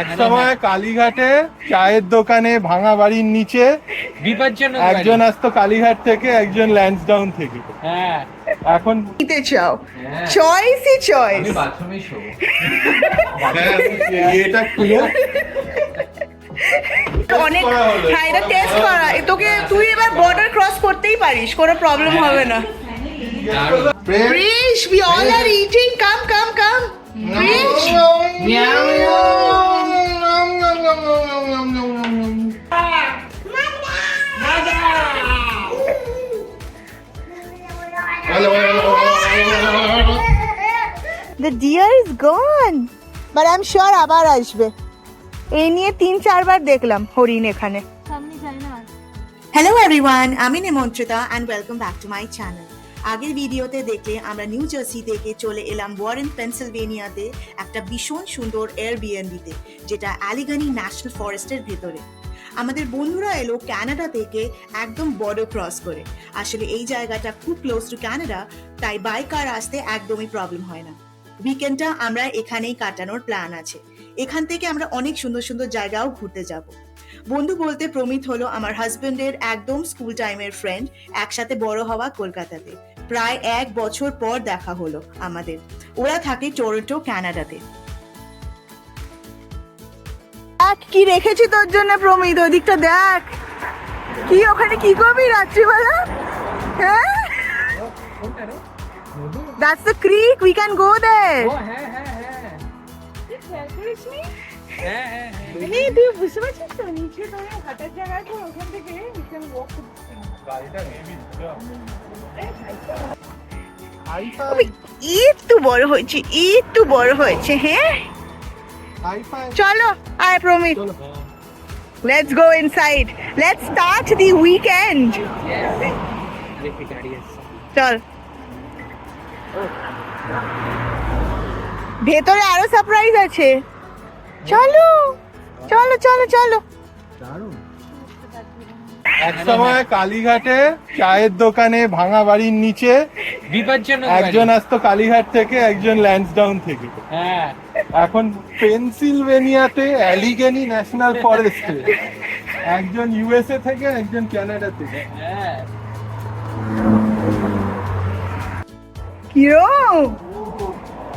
এক সময় কালীঘাটে চায়ের দোকানে ভাঙা বাড়ির নিচে বিপজ্জনক একজন আসতো কালীঘাট থেকে একজন ল্যান্সডাউন থেকে। হ্যাঁ। এখন নিতে চাও। হ্যাঁ। চয়েসই চয়েস আমি বাথরুমেই হ্যাঁ, এটা অনেক হ্যাঁ এটা টেস্ট করা। তোকে তুই এবার বর্ডার ক্রস করতেই পারিস কোনো প্রবলেম হবে না। Prish, we all are eating. Come, come, come. Prish. The deer is gone. But I'm sure আবার আসবে। এই নিয়ে তিন চারবার দেখলাম হরিণ এখানে। হ্যালো এভরিওয়ান আমি Nimantrita and welcome back to my channel আগের ভিডিওতে দেখলে আমরা নিউ জার্সি থেকে চলে এলাম ওয়ারেন পেনসিলভেনিয়াতে একটা ভীষণ সুন্দর এয়ার বিএনবিতে যেটা অ্যালিগানি ন্যাশনাল ফরেস্টের ভেতরে। আমাদের বন্ধুরা এলো কানাডা থেকে একদম বর্ডার ক্রস করে। আসলে এই জায়গাটা খুব ক্লোজ টু কানাডা তাই বাইক আর আসতে একদমই প্রবলেম হয় না। উইকেন্ডটা আমরা এখানেই কাটানোর প্ল্যান আছে। এখান থেকে আমরা অনেক সুন্দর সুন্দর জায়গাও ঘুরতে যাব। বন্ধু বলতে প্রমিত হলো আমার হাজবেন্ডের একদম স্কুল টাইমের ফ্রেন্ড একসাথে বড় হওয়া কলকাতাতে। প্রায় এক বছর পর দেখা হলো আমাদের। ওরা থাকে টরন্টো কানাডাতে দেখ, কি রেখেছি তোর জন্য প্রমিত? ওদিকটা দেখ। কি, ওখানে কি করবি রাত্রিবেলা? হ্যাঁ? That's the creek. We can go there. ও হ্যাঁ হ্যাঁ হ্যাঁ হ্যাঁ হ্যাঁ এই তুই বুঝতে পারছিস তো নিচে ধরে হাঁটার জায়গা আছে ওখান থেকে একটু বড় হয়েছে একটু বড় হয়েছে হ্যাঁ চলো আয় Pramit let's go inside let's start the weekend চল ভেতরে আরও সারপ্রাইজ আছে। চলো চলো চলো চলো। এক সময় কালীঘাটে চায়ের দোকানে ভাঙা বাড়ির নিচে বিপজ্জনক একজন। আসতো কালীঘাট থেকে একজন ল্যান্সডাউন থেকে। হ্যাঁ। এখন পেনসিলভেনিয়াতে অ্যালিগেনি ন্যাশনাল ফরেস্টে একজন ইউএসএ থেকে একজন কানাডা থেকে হ্যাঁ। কিরম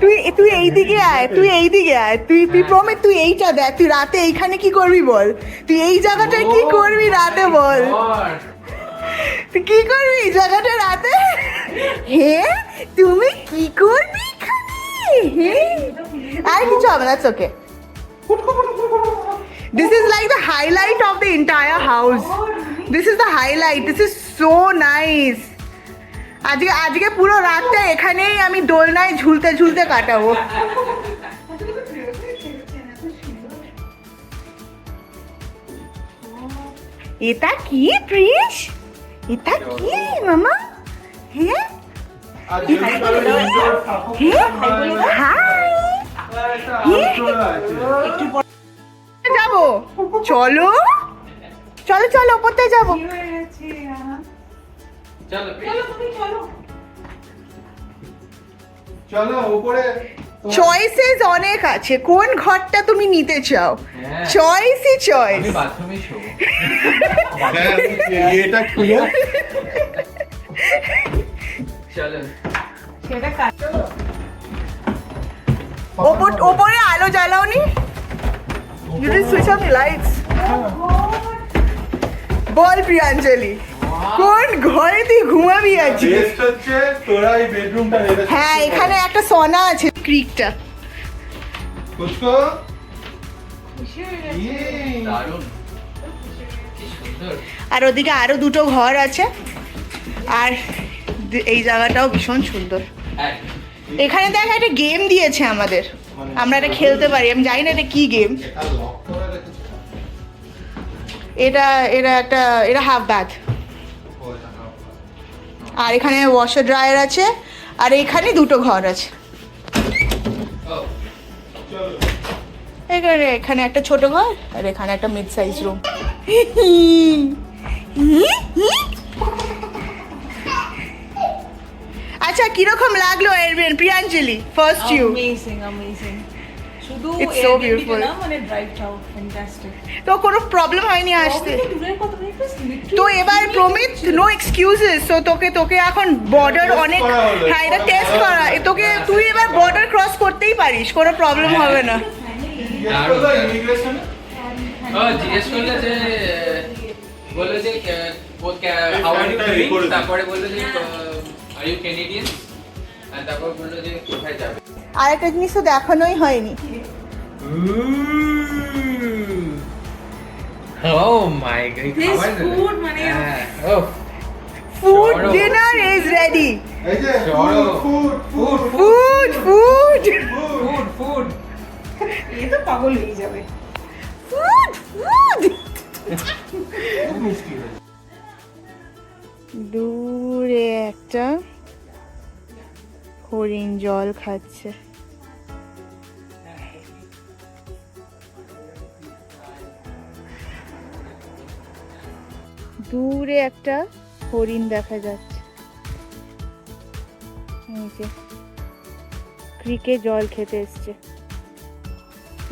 তুই তুই এইদিকে আয় তুই এইদিকে আয়। তুই তুই প্রমিত তুই এইটা দেখ তুই রাতে এইখানে কি করবি বল? তুই এই জায়গাটায় কি করবি রাতে বল? তুই কি করবি এই জায়গাটা রাতে? হ্যাঁ তুমি কি করবি এখানে? হ্যাঁ আর কিছু হবে না ওকে This is like the highlight of the entire house. This is the highlight. This is so nice. আজকে আজকে পুরো রাতটা এখানেই আমি দোলনায় ঝুলতে ঝুলতে কাটাবো। এটা কি প্রিস এটা কি মামা? হ্যাঁ যাব। চলো। চলো চলো ওপরতে যাব। চলো চলো উপরে চয়েসেস অনেক আছে। কোন ঘরটা তুমি নিতে চাও? হ্যাঁ। চয়েসই চয়েস শোবো। হ্যাঁ, এটা ওপর ওপরে আলো জ্বালাওনি? Switch on the বল প্রিয়াঞ্জলি। কোন ঘরে তুই ঘুমাবি আজকে বেস্ট হচ্ছে তোরা এই বেডরুমটা রেখে হ্যাঁ এখানে একটা সনা আছে ক্রিকটা কুচকো দারুণ। কি সুন্দর। আর ওদিকে আরও দুটো ঘর আছে। আর এই জায়গাটাও ভীষণ সুন্দর। হ্যাঁ। এখানে দেখ একটা গেম দিয়েছে আমাদের। আমরা এটা খেলতে পারি আমি জানি না এটা কি গেম এটা লক এটা এটা একটা এটা হাফ ব্যাথ আর এখানে ওয়াশার ড্রায়ার আছে আর এখানে দুটো ঘর আছে। এখানে এখানে একটা ছোট ঘর আর এখানে একটা মিড সাইজ রুম আচ্ছা কীরকম লাগল এরবিন Priyanjali? First you Amazing, amazing. শুধু It's so Airbnb তে beautiful. না মানে ড্রাইভটাও ফ্যান্টাস্টিক তো কোনো প্রবলেম হয়নি আসতে। তো এবার প্রমিত নো এক্সকিউজেস তো তোকে তোকে এখন বর্ডার অনেক। হ্যাঁ এটা টেস্ট করা। তোকে তুই এবার বর্ডার ক্রস করতেই পারিস কোনো প্রবলেম হবে না। জিজ্ঞেস করল যে বলল যে। তারপরে বলল যে আর ইউ ক্যানেডিয়ান তারপর বলল যে কোথায় যাবে? আর একটা জিনিস তো দেখানোই হয়নি। ও মাই গড মানে- ও food dinner is ready food food food food এ তো পাগল হয়ে যাবে। ফুড ফুড দূরে একটা হরিণ জল খাচ্ছে। দূরে একটা হরিণ দেখা যাচ্ছে। ক্রিকে জল খেতে এসছে।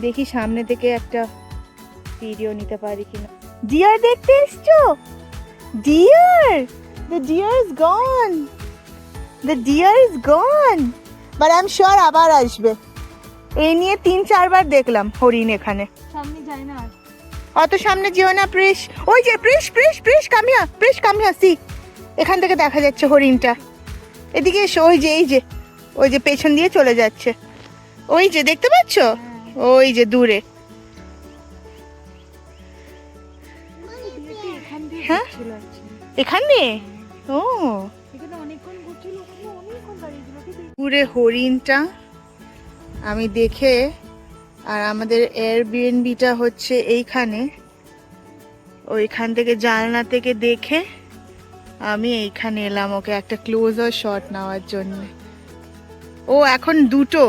দেখি সামনে থেকে একটা ভিডিও নিতে পারি কিনা। ডিয়ার দেখতে এসছো? Deer the deer is gone the deer is gone but I am sure আবার আসবে। এই নিয়ে তিন চারবার দেখলাম হরিণ এখানে। সামনে যায় না অত সামনে যেও না প্রিস। ওই যে প্রিস প্রিস প্রিস কামিয়া প্রিস কামিয়া সি। এখান থেকে দেখা যাচ্ছে হরিণটা। এদিকে এসো ওই যে এই যে ওই যে পেছন দিয়ে চলে যাচ্ছে। ওই যে দেখতে পাচ্ছ? ওই যে দূরে। হ্যাঁ? এখানে ও। দূরে হরিণটা আমি দেখে, আর আমাদের এয়ারবিএনবিটা হচ্ছে এইখানে। ওইখান থেকে জানলা থেকে দেখে আমি এইখানে এলাম ওকে একটা ক্লোজার শট নেওয়ার জন্য। ও এখন দুটো।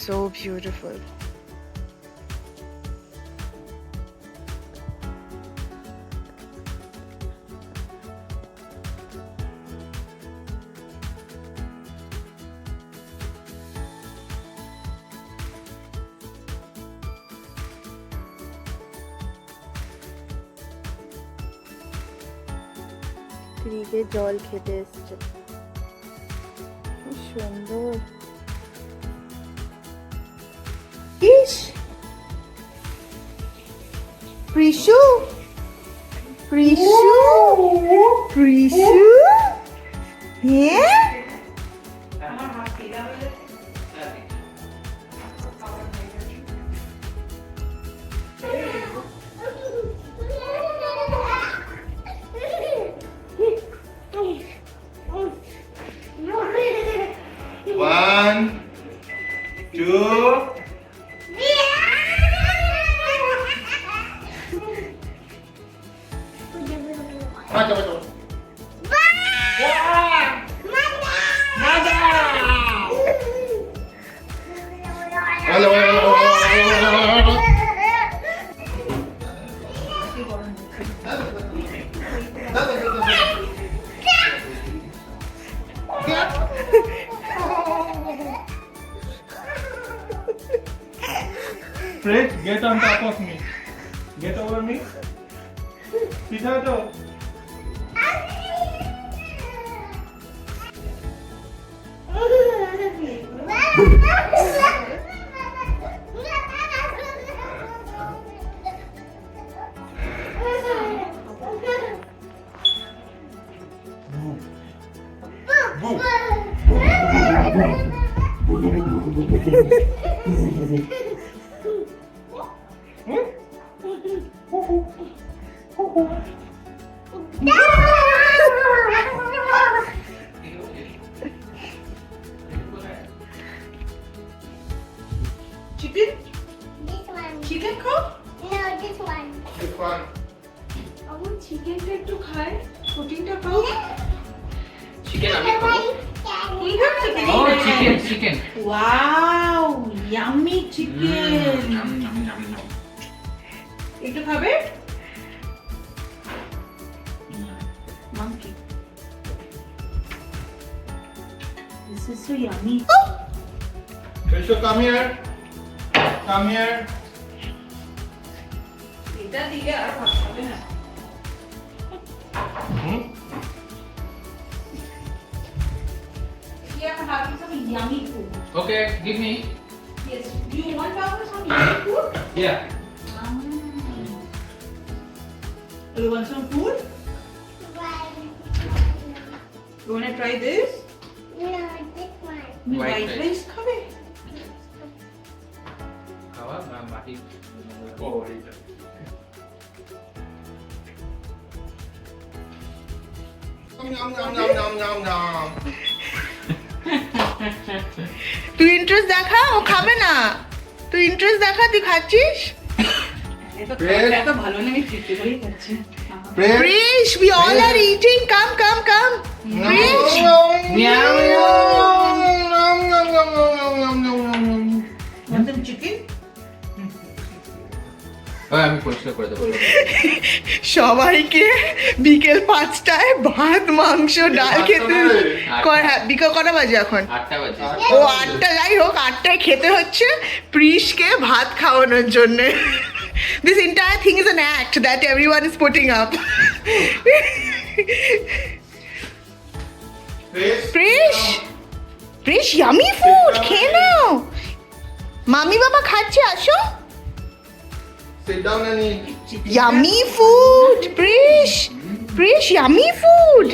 সো বিউটিফুল ক্রিকে জল খেতে এসছে। কি সুন্দর। ইস! প্রিশু? প্রিশু? প্রিশু? হ্যাঁ? Bisa tuh. Bu. Bu. Bu. চিকেনটা একটু খাই প্রোটিনটা খাও চিকেন আমি খাব। তুই খাও chicken. Oh chicken chicken wow yummy chicken একটু খাবে? Monkey is so yummy. Rishu, come here. Come here. এটা দিলে আর ভাত খাবে না। Here I'm having some yummy food. Okay, give me. Yes. Do you want Baba some yummy food? Yeah. Um, do you want some food? You want to try this? No, this one. White, White rice. Come here. Cover, mati. Oh, তুই interest দেখা ও খাবে না তুই interest দেখা তুই খাচ্ছিস. Prish, we all are eating. Come, come, come. Prish. Want সবাইকে বিকেল পাঁচটায় ভাত মাংস ডাল খেতে কর- হ্যাঁ, বিকেল কটা বাজে এখন? ও আটটা যাই হোক আটটায় খেতে হচ্ছে প্রিশকে ভাত খাওয়ানোর জন্য। This entire thing is an act that everyone is putting up Prish Prish yummy food খেয়ে নাও। মামি বাবা খাচ্ছে আসো। Sit down and eat. Yummy food Prish Prish yummy food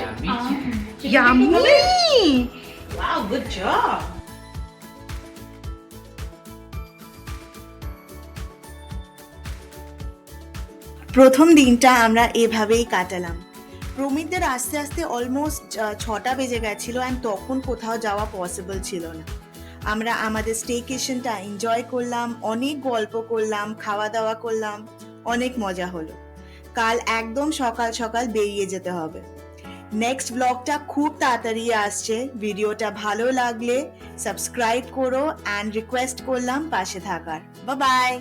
yummy Wow, good job. প্রথম দিনটা আমরা এভাবেই কাটালাম। প্রমিতদের আস্তে আস্তে অলমোস্ট ছটা বেজে গেছিল অ্যান্ড তখন কোথাও যাওয়া পসিবল ছিল না। আমরা আমাদের স্টেকেশনটা এনজয় করলাম, অনেক গল্প করলাম খাওয়া দাওয়া করলাম, অনেক মজা হলো। কাল একদম সকাল সকাল বেরিয়ে যেতে হবে। নেক্সট ব্লগটা খুব তাড়াতাড়ি আসছে, ভিডিওটা ভালো লাগলে সাবস্ক্রাইব করো অ্যান্ড রিকোয়েস্ট করলাম পাশে থাকার। বা বাই